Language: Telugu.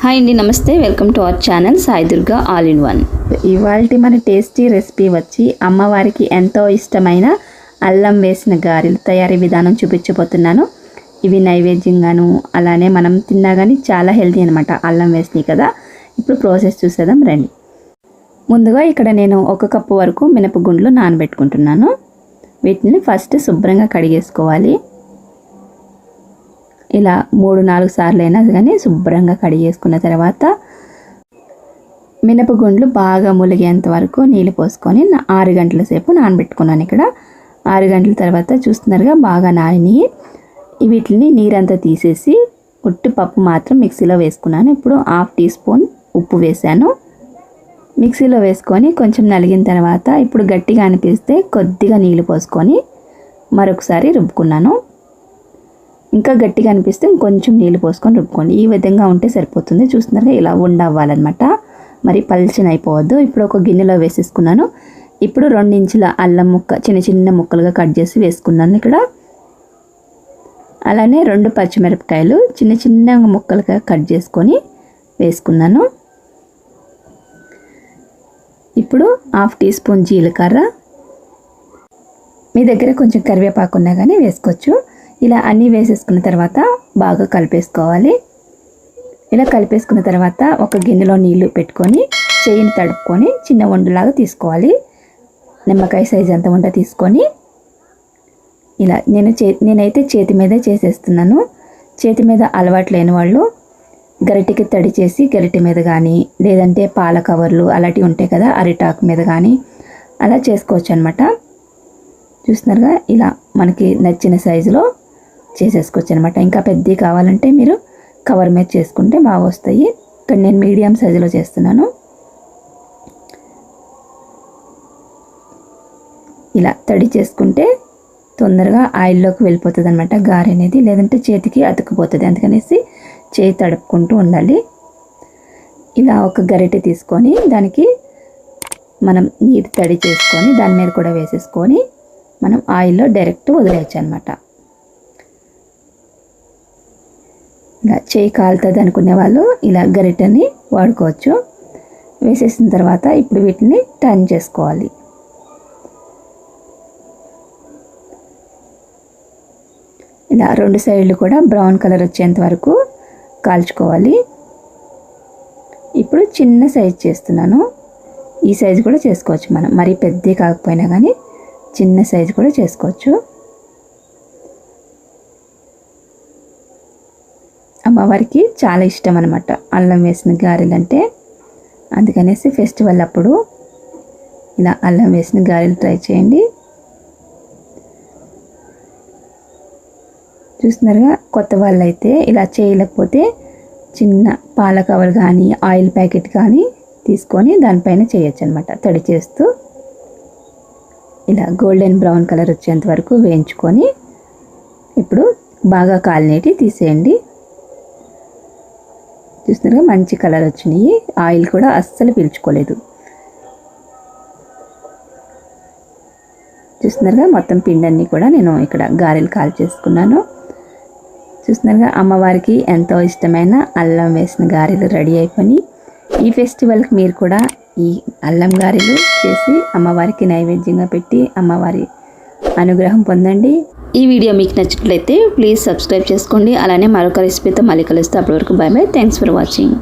హాయ్ అండి నమస్తే. Welcome to our channel Sai Durga all in one. ఇవాళ మన టేస్టీ రెసిపీ వచ్చి అమ్మవారికి ఎంతో ఇష్టమైన అల్లం వేసిన గారెలు తయారీ విధానం చూపించబోతున్నాను. ఇవి నైవేద్యంగాను అలానే మనం తిన్నా కానీ చాలా హెల్తీ అనమాట అల్లం వేసినాయి కదా. ఇప్పుడు ప్రాసెస్ చూసేద్దాం రండి. ముందుగా ఇక్కడ నేను ఒక కప్పు వరకు మినపగుండ్లు నానబెట్టుకుంటున్నాను. వీటిని ఫస్ట్ శుభ్రంగా కడిగేసుకోవాలి. ఇలా మూడు నాలుగు సార్లు అయినా కానీ శుభ్రంగా కడిగేసుకున్న తర్వాత మినపగుండ్లు బాగా ములిగేంత వరకు నీళ్ళు పోసుకొని ఆరు గంటల సేపు నానబెట్టుకున్నాను ఇక్కడ. ఆరు గంటల తర్వాత చూస్తున్నారుగా బాగా నానినాయి. వీటిని నీరంతా తీసేసి ఉట్టి పప్పు మాత్రం మిక్సీలో వేసుకున్నాను. ఇప్పుడు హాఫ్ టీ స్పూన్ ఉప్పు వేసాను మిక్సీలో వేసుకొని కొంచెం నలిగిన తర్వాత ఇప్పుడు గట్టిగా అనిపిస్తే కొద్దిగా నీళ్ళు పోసుకొని మరొకసారి రుబ్బుకున్నాను. ఇంకా గట్టిగా అనిపిస్తే ఇంకొంచెం నీళ్ళు పోసుకొని రుబ్బుకోండి. ఈ విధంగా ఉంటే సరిపోతుంది. చూస్తున్నారుగా ఇలా ఉండవ్వాలన్నమాట. మరి పల్చన అయిపోవద్దు. ఇప్పుడు ఒక గిన్నెలో వేసేసుకున్నాను. ఇప్పుడు రెండించుల అల్లం ముక్క చిన్న చిన్న ముక్కలుగా కట్ చేసి వేసుకున్నాను ఇక్కడ. అలానే రెండు పచ్చిమిరపకాయలు చిన్న చిన్న ముక్కలుగా కట్ చేసుకొని వేసుకున్నాను. ఇప్పుడు హాఫ్ టీ స్పూన్ జీలకర్ర. మీ దగ్గర కొంచెం కరివేపాకు ఉన్నా కానీ వేసుకోవచ్చు. ఇలా అన్నీ వేసేసుకున్న తర్వాత బాగా కలిపేసుకోవాలి. ఇలా కలిపేసుకున్న తర్వాత ఒక గిన్నెలో నీళ్ళు పెట్టుకొని చేయిని తడుపుకొని చిన్న వండులాగా తీసుకోవాలి. నిమ్మకాయ సైజ్ అంత వంట తీసుకొని ఇలా నేను చే నేనైతే చేతి మీదే చేసేస్తున్నాను. చేతి మీద అలవాటు లేని వాళ్ళు గరిటెకి తడి చేసి గరిటె మీద కానీ లేదంటే పాల కవర్లు అలాంటివి ఉంటాయి కదా అరిటాకు మీద కానీ అలా చేసుకోవచ్చు అనమాట చూస్తున్నారుగా ఇలా మనకి నచ్చిన సైజులో చేసేసుకోవచ్చు అనమాట ఇంకా పెద్దవి కావాలంటే మీరు కవర్ మీద చేసుకుంటే బాగా వస్తాయి ఇక్కడ నేను మీడియం సైజులో చేస్తున్నాను. ఇలా తడి చేసుకుంటే తొందరగా ఆయిల్లోకి వెళ్ళిపోతుంది అనమాట గారె అనేది. లేదంటే చేతికి అతుక్కుపోతుంది. అందుకనేసి చేయి తడుపుకుంటూ ఉండాలి. ఇలా ఒక గరిటె తీసుకొని దానికి మనం నీరు తడి చేసుకొని దాని మీద కూడా వేసేసుకొని మనం ఆయిల్లో డైరెక్ట్ వదిలేయచ్చు అనమాట ఇలా చేయి కాలుతుంది అనుకునే వాళ్ళు ఇలా గరిటని వాడుకోవచ్చు. వేసేసిన తర్వాత ఇప్పుడు వీటిని టర్న్ చేసుకోవాలి. ఇలా రెండు సైడ్లు కూడా బ్రౌన్ కలర్ వచ్చేంత వరకు కాల్చుకోవాలి. ఇప్పుడు చిన్న సైజ్ చేస్తున్నాను. ఈ సైజు కూడా చేసుకోవచ్చు మనం. మరీ పెద్దవి కాకపోయినా కానీ చిన్న సైజు కూడా చేసుకోవచ్చు. అమ్మవారికి చాలా ఇష్టం అనమాట అల్లం వేసిన గారెలు అంటే అందుకనేసి ఫెస్టివల్ అప్పుడు ఇలా అల్లం వేసిన గారెలు ట్రై చేయండి. చూస్తున్నారుగా కొత్త వాళ్ళు అయితే ఇలా చేయలేకపోతే చిన్న పాల కవర్ కానీ ఆయిల్ ప్యాకెట్ కానీ తీసుకొని దానిపైన చేయొచ్చు అనమాట తడి చేస్తూ ఇలా గోల్డెన్ బ్రౌన్ కలర్ వచ్చేంత వరకు వేయించుకొని ఇప్పుడు బాగా కాలినేటి తీసేయండి. చూస్తున్నారుగా మంచి కలర్ వచ్చినాయి. ఆయిల్ కూడా అస్సలు పీల్చుకోలేదు. చూస్తున్నారుగా మొత్తం పిండన్ని కూడా నేను ఇక్కడ గారెలు కాల్ చేసుకున్నాను. చూస్తున్నారుగా అమ్మవారికి ఎంతో ఇష్టమైన అల్లం వేసిన గారెలు రెడీ అయిపోయి ఈ ఫెస్టివల్కి మీరు కూడా ఈ అల్లం గారెలు చేసి అమ్మవారికి నైవేద్యంగా పెట్టి అమ్మవారి అనుగ్రహం పొందండి. ఈ వీడియో మీకు నచ్చినట్లయితే ప్లీజ్ సబ్స్క్రైబ్ చేసుకోండి. అలానే మరొక రెసిపీతో మళ్ళీ కలుస్తే. అప్పటి వరకు బై. Thanks for watching